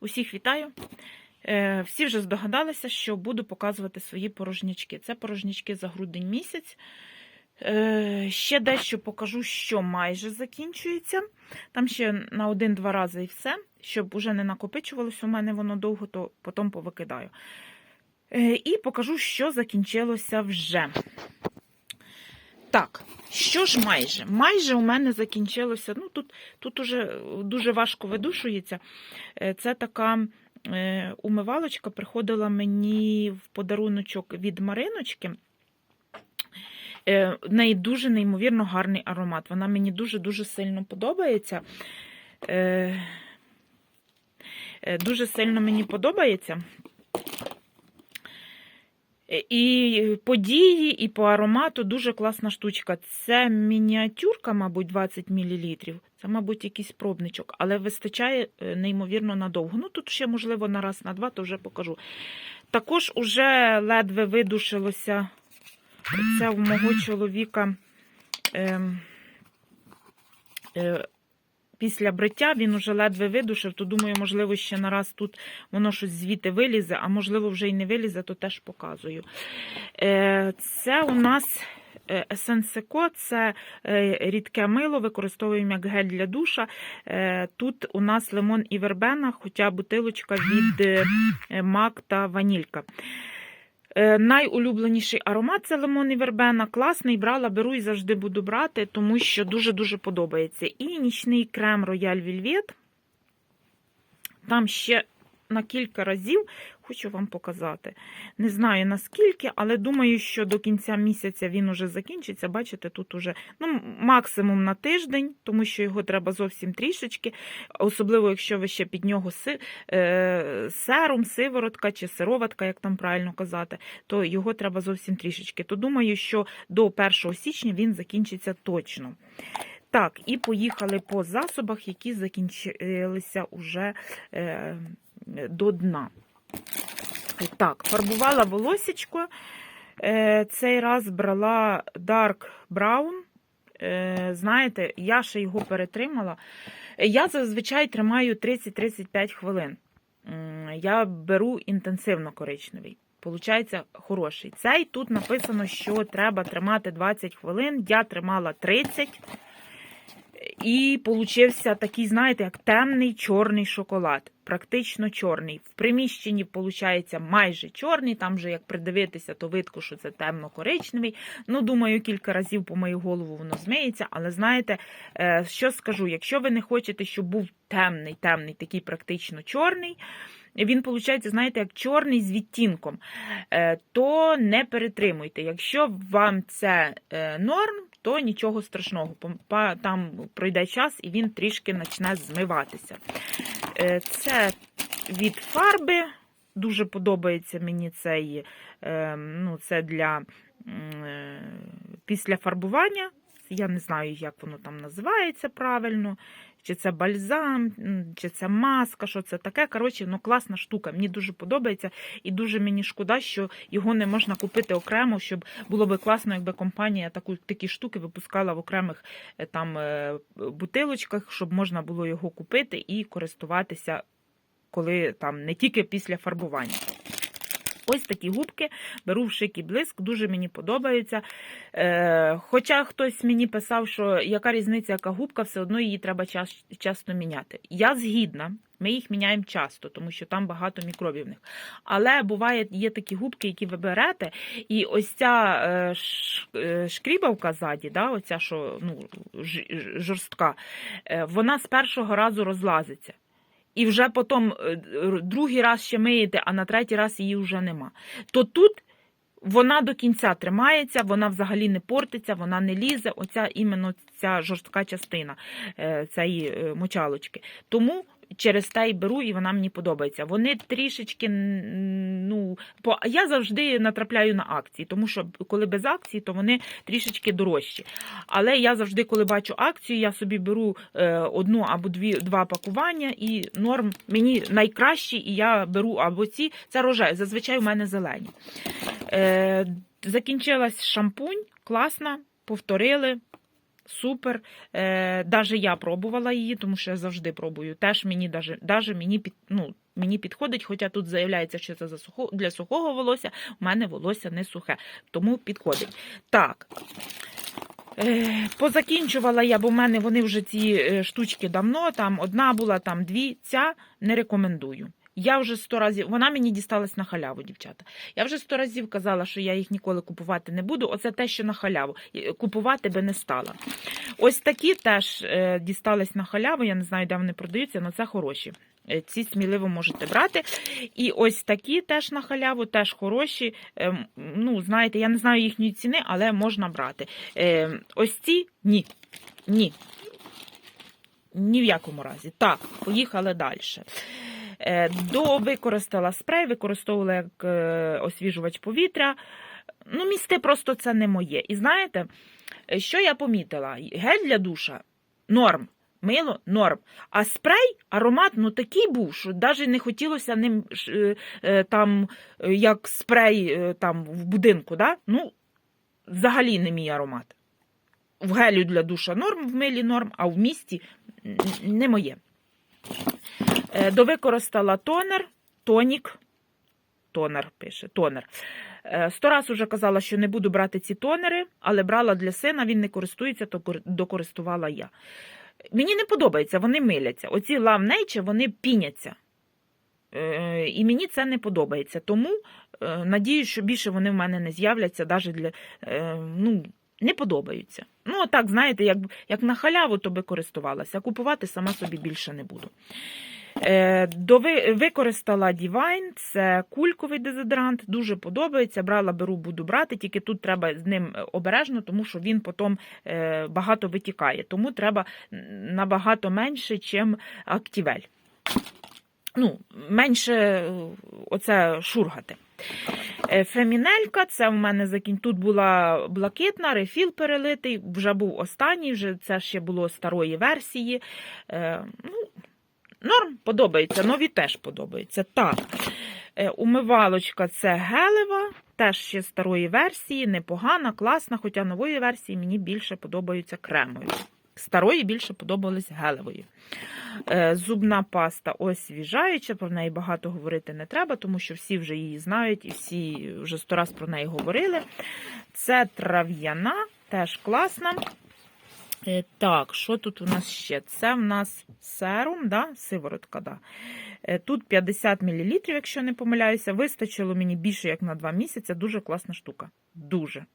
Усіх вітаю. Е, Всі вже здогадалися, що буду показувати свої порожнячки. Це порожнячки за грудень місяць. Е, Ще дещо покажу, що майже закінчується. Там ще на один-два рази і все, щоб уже не накопичувалося у мене воно довго, то потім повикидаю. Е, І покажу, що закінчилося вже. Так, що ж майже? Майже у мене закінчилося. Ну, тут, тут уже дуже важко видушується. Е, Це така е, умивалочка приходила мені в подаруночок від Мариночки. Е, В неї дуже неймовірно гарний аромат. Вона мені дуже-дуже сильно подобається. Е, е, Дуже сильно мені подобається. Е, І по дії, і по аромату дуже класна штучка. Це мініатюрка, мабуть, 20 мл. Це, мабуть, якийсь пробничок, але вистачає е, неймовірно надовго. Ну, тут ще, можливо, на раз, на два, то вже покажу. Також уже ледве видушилося це в мого чоловіка. Е, е, Після бриття він уже ледве видушив, то думаю, можливо, ще на раз тут воно щось звідти вилізе, а можливо, вже й не вилізе, то теж показую. Е, Це у нас Есенсеко, це е, рідке мило, використовуємо як гель для душа. Е, Тут у нас лимон і вербена, хоча бутилочка від е, мак та ванілька. Е, Найулюбленіший аромат це лимон і вербена. Класний, брала, беру і завжди буду брати, тому що дуже-дуже подобається. І нічний крем Royal Velvet. Там ще на кілька разів хочу вам показати. Не знаю наскільки, але думаю, що до кінця місяця він уже закінчиться. Бачите, тут уже ну, максимум на тиждень, тому що його треба зовсім трішечки. Особливо, якщо ви ще під нього си, е, серум, сиворотка чи сироватка, як там правильно казати, то його треба зовсім трішечки. То думаю, що до 1 січня він закінчиться точно. Так, і поїхали по засобах, які закінчилися уже е, до дна. Так, фарбувала волосечко. Е, цей раз брала Dark Brown. Е, знаєте, я ще його перетримала. Я зазвичай тримаю 30-35 хвилин. Я беру інтенсивно коричневий. Получається хороший. Цей тут написано, що треба тримати 20 хвилин. Я тримала 30. І получився такий, знаєте, як темний чорний шоколад. Практично чорний. В приміщенні, виходить, майже чорний. Там вже як придивитися, то видко, що це темно-коричневий. Ну, думаю, кілька разів по мою голову воно змиється. Але знаєте, е, що скажу? Якщо ви не хочете, щоб був темний, темний, такий практично чорний. Він, виходить, знаєте, як чорний з відтінком, е, то не перетримуйте. Якщо вам це е, норм, то нічого страшного. Там пройде час і він трішки почне змиватися. Е, Це від фарби. Дуже подобається мені цей, е, ну, це для е, після фарбування. Я не знаю, як воно там називається правильно. Чи це бальзам, чи це маска, що це таке. Коротше, ну класна штука. Мені дуже подобається, і дуже мені шкода, що його не можна купити окремо, щоб було би класно, якби компанія таку, такі штуки випускала в окремих е, там е, бутилочках, щоб можна було його купити і користуватися, коли там не тільки після фарбування. Ось такі губки беру в шик і блиск, дуже мені подобаються. Е, хоча хтось мені писав, що яка різниця, яка губка, все одно її треба час, часто міняти. Я згідна, ми їх міняємо часто, тому що там багато мікробів в них. Але буває, є такі губки, які ви берете, і ось ця е, е, шкрібавка ззаді, да, оця, що ну, жорстка, е, вона з першого разу розлазиться. І вже потім е, другий раз ще миєте, а на третій раз її вже нема. То тут вона до кінця тримається, вона взагалі не портиться, вона не лізе. Оця іменно ця жорстка частина е, цієї е, мочалочки. Тому через те й беру, і вона мені подобається. Вони трішечки, ну, по... я завжди натрапляю на акції, тому що коли без акції, то вони трішечки дорожчі. Але я завжди, коли бачу акцію, я собі беру е, одну або дві два пакування, і норм мені найкращі, і я беру або ці. Це рожай. Зазвичай у мене зелені. Е, закінчилась шампунь, класна, повторили. Супер. Е, я пробувала її, тому що я завжди пробую. Теж мені даже, даже мені під, ну, мені підходить, хоча тут заявляється, що це для сухого волосся. У мене волосся не сухе, тому підходить. Так. Е, Позакінчувала я, бо в мене вони вже ці е, штучки давно. Там одна була, там дві. Ця не рекомендую. Я вже сто разів, вона мені дісталась на халяву, дівчата. Я вже сто разів казала, що я їх ніколи купувати не буду. Оце те, що на халяву. Купувати би не стала. Ось такі теж е, дістались на халяву. Я не знаю, де вони продаються, але це хороші. Е, Ці сміливо можете брати. І ось такі теж на халяву, теж хороші. Е, Ну, знаєте, я не знаю їхньої ціни, але можна брати. Е, Ось ці ні. Ні. Ні в якому разі. Так, поїхали далі. Е, До використала спрей, використовувала як е, освіжувач повітря. Ну, місте просто це не моє. І знаєте, що я помітила? Гель для душа норм. Мило норм. А спрей, аромат, ну такий був, що навіть не хотілося ним е, там, як спрей там в будинку. Да? Ну, взагалі не мій аромат. В гелю для душа норм, в милі норм, а в місті не моє. Е, Довикористала тонер, тонік. Тонер пише, тонер. Е, Сто раз уже казала, що не буду брати ці тонери, але брала для сина, він не користується, то докористувала я. Мені не подобається, вони миляться. Оці Love Nature, вони піняться. Е, І мені це не подобається. Тому надіюсь, що більше вони в мене не з'являться, навіть для. Ну, не подобаються. Ну, так, знаєте, як, як на халяву, то би користувалася. Купувати сама собі більше не буду. Е, використала Divine, це кульковий дезодорант, дуже подобається. Брала, беру, буду брати, тільки тут треба з ним е, обережно, тому що він потім е, багато витікає. Тому треба набагато менше, ніж актівель. Ну, менше оце шургати. Фемінелька, це в мене закін... тут була блакитна, рефіл перелитий, вже був останній, вже це ще було старої версії. Ну, Норм подобається, нові теж подобаються. Так, е, умивалочка це гелева, теж ще старої версії, непогана, класна, хоча нової версії мені більше подобаються кремові. Старої більше подобались гелевої. Е, Зубна паста освіжаюча, про неї багато говорити не треба, тому що всі вже її знають і всі вже сто раз про неї говорили. Це трав'яна, теж класна. Е, Так, що тут у нас ще? Це в нас серум, да? сиворотка. Да. Е, Тут 50 мл, якщо не помиляюся. Вистачило мені більше як на 2 місяці. Дуже класна штука. Дуже.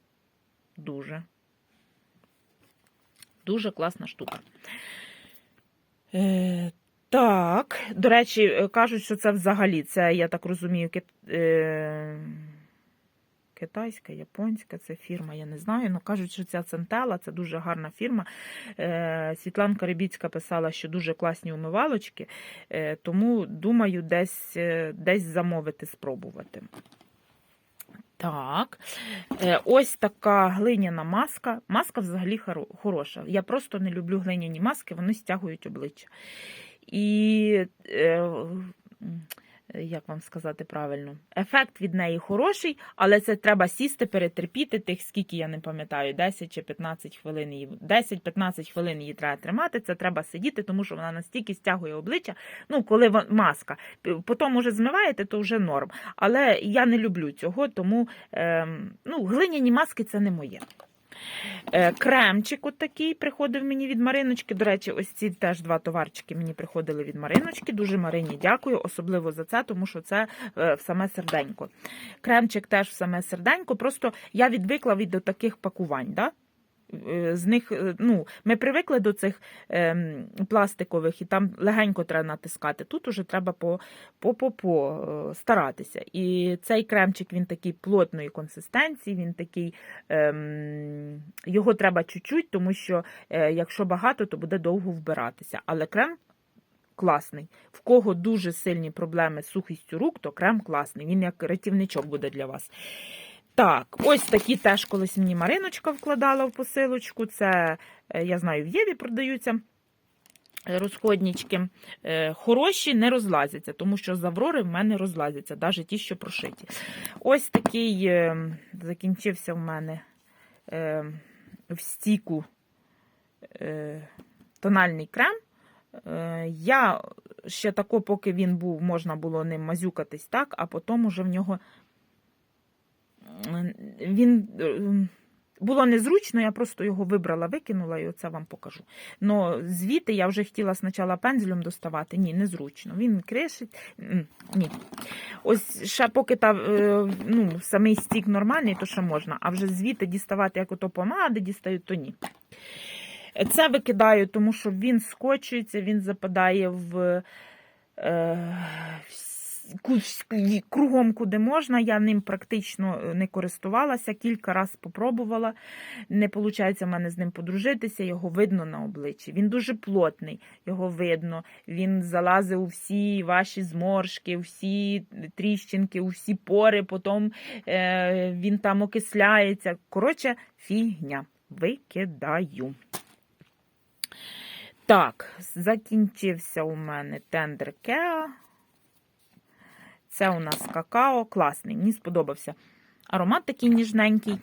Дуже. Дуже класна штука. Е, так, до речі, е, кажуть, що це взагалі, це, я так розумію, кит, е, китайська, японська, це фірма, я не знаю. Ну кажуть, що ця Центела це дуже гарна фірма. Е, Світланка Рибіцька писала, що дуже класні умивалочки, е, тому думаю, десь, е, десь замовити, спробувати. Так, ось така глиняна маска. Маска взагалі хороша. Я просто не люблю глиняні маски, вони стягують обличчя. І е, як вам сказати правильно, ефект від неї хороший, але це треба сісти, перетерпіти тих, скільки я не пам'ятаю, 10 чи 15 хвилин її. 10-15 хвилин її треба тримати. Це треба сидіти, тому що вона настільки стягує обличчя. Ну, коли маска. Потім уже змиваєте, то вже норм. Але я не люблю цього, тому ем, ну, глиняні маски це не моє. Е, Кремчик от такий приходив мені від Мариночки. До речі, ось ці теж два товарчики мені приходили від Мариночки. Дуже Марині дякую, особливо за це, тому що це е, в саме серденько. Кремчик теж в саме серденько. Просто я відвикла від таких пакувань. Да? Е, З них, е, ну, ми привикли до цих ем, пластикових, і там легенько треба натискати. Тут уже треба по, по, по, е, старатися. І цей кремчик він такий плотної консистенції, він такий, ем, його треба чуть-чуть, тому що якщо багато, то буде довго вбиратися. Але крем класний. В кого дуже сильні проблеми з сухістю рук, то крем класний. Він як рятівничок буде для вас. Так, ось такі теж колись мені Мариночка вкладала в посилочку. Це, е, я знаю, в Єві продаються е, розходнички. Е, Хороші не розлазяться, тому що з Аврори в мене розлазяться, навіть ті, що прошиті. Ось такий закінчився в мене в стіку тональний крем. Я ще тако, поки він був, можна було ним мазюкатись так, а потім уже в нього він. е, Було незручно, я просто його вибрала, викинула і оце вам покажу. Но звідти я вже хотіла спочатку пензлем доставати. Ні, незручно. Він кришить. Ні. Ось ще поки та, е, ну, самий стік нормальний, то ще можна. А вже звідти діставати, як ото помади дістають, то ні. Це викидаю, тому що він скочується, він западає в е, вс- ку- кругом, куди можна. Я ним практично е, не користувалася, кілька разів спробувала. Не виходить в мене з ним подружитися, його видно на обличчі. Він дуже плотний, його видно. Він залазить у всі ваші зморшки, всі тріщинки, у всі пори, потім е, він там окисляється. Коротше, фігня. Викидаю. Так, закінчився у мене тендер Кеа. Це у нас какао. Класний, мені сподобався. Аромат такий ніжненький.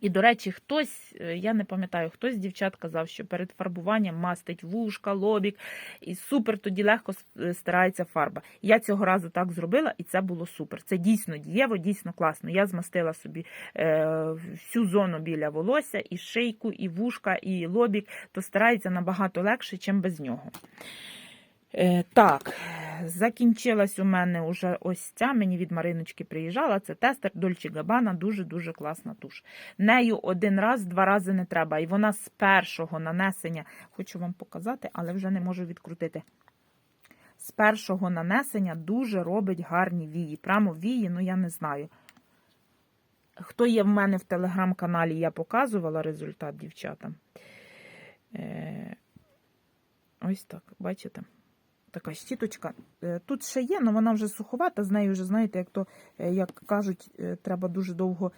І, до речі, хтось, е, я не пам'ятаю, хтось з дівчат казав, що перед фарбуванням мастить вушка, лобік, і супер тоді легко с- стирається фарба. Я цього разу так зробила, і це було супер. Це дійсно дієво, дійсно класно. Я змастила собі е, всю зону біля волосся, і шийку, і вушка, і лобік, то стирається набагато легше, ніж без нього. Е, так, закінчилась у мене вже ось ця. Мені від Мариночки приїжджала. Це тестер Дольче Габана, дуже-дуже класна туш. Нею один раз, два рази не треба. І вона з першого нанесення, хочу вам показати, але вже не можу відкрутити. З першого нанесення дуже робить гарні вії. Прямо вії, ну я не знаю. Хто є в мене в телеграм-каналі, я показувала результат дівчатам. Е, ось так, бачите? Така щіточка. Е, Тут ще є, але вона вже суховата, з нею вже, знаєте, як то, е, як кажуть, е, треба дуже довго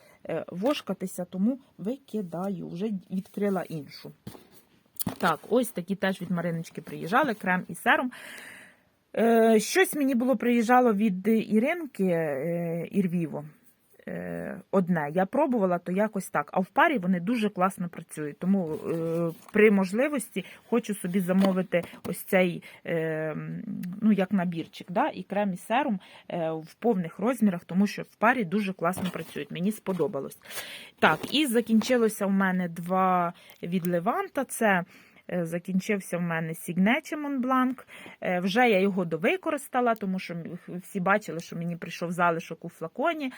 вошкатися, тому викидаю, вже відкрила іншу. Так, ось такі теж від Мариночки приїжджали, крем і серум. Е, Щось мені було приїжджало від Іринки Ірвіво. Е, Одне я пробувала, то якось так. А в парі вони дуже класно працюють. Тому е, при можливості хочу собі замовити ось цей, е, ну як набірчик, да? і крем і серум в повних розмірах, тому що в парі дуже класно працюють. Мені сподобалось. Так, і закінчилося в мене два від Леванта. Це закінчився в мене Signature Mont Blanc. Е, Вже я його довикористала, тому що всі бачили, що мені прийшов залишок у флаконі,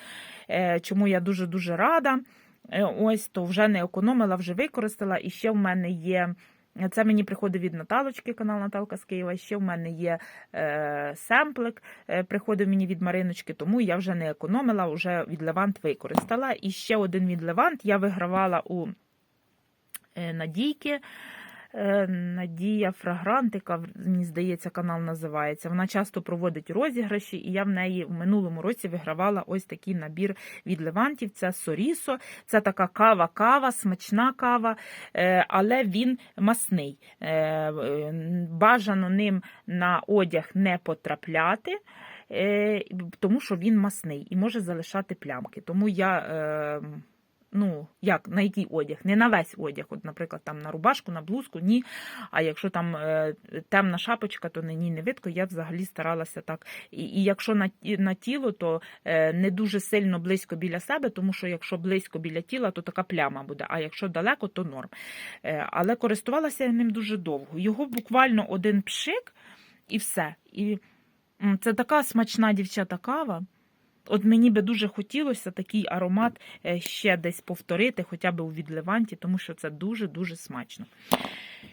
е, чому я дуже-дуже рада. Е, Ось, то вже не економила, вже використала. І ще в мене є. Це мені приходить від Наталочки, канал Наталка з Києва. Ще в мене є е, семплик, е, приходив мені від Мариночки, тому я вже не економила, вже від Левант використала. І ще один від Левант я вигравала у е, Надійки. Е, Надія Фрагрантика, мені здається, канал називається. Вона часто проводить розіграші, і я в неї в минулому році вигравала ось такий набір від Левантів. Це Сорісо, це така кава-кава, смачна кава, е, але він масний. Е, Бажано ним на одяг не потрапляти. Тому що він масний і може залишати плямки. Тому я ну, як, на який одяг? Не на весь одяг, от, наприклад, там на рубашку, на блузку, ні. А якщо там е, темна шапочка, то на ній не видко. Я взагалі старалася так. І, і якщо на, на тіло, то е, не дуже сильно близько біля себе, тому що якщо близько біля тіла, то така пляма буде. А якщо далеко, то норм. Е, але користувалася я ним дуже довго. Його буквально один пшик і все. І це така смачна дівчата кава. От мені би дуже хотілося такий аромат е, ще десь повторити, хоча б у відливанті, тому що це дуже-дуже смачно.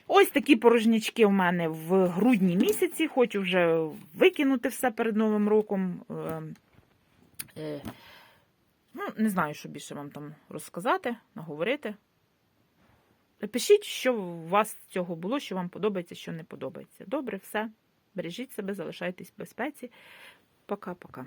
Ось такі порожнячки у мене в грудні місяці. Хочу вже викинути все перед Новим роком. Е, е, ну, не знаю, що більше вам там розказати, наговорити. Пишіть, що у вас з цього було, що вам подобається, що не подобається. Добре, все. Бережіть себе, залишайтесь в безпеці. Пока-пока.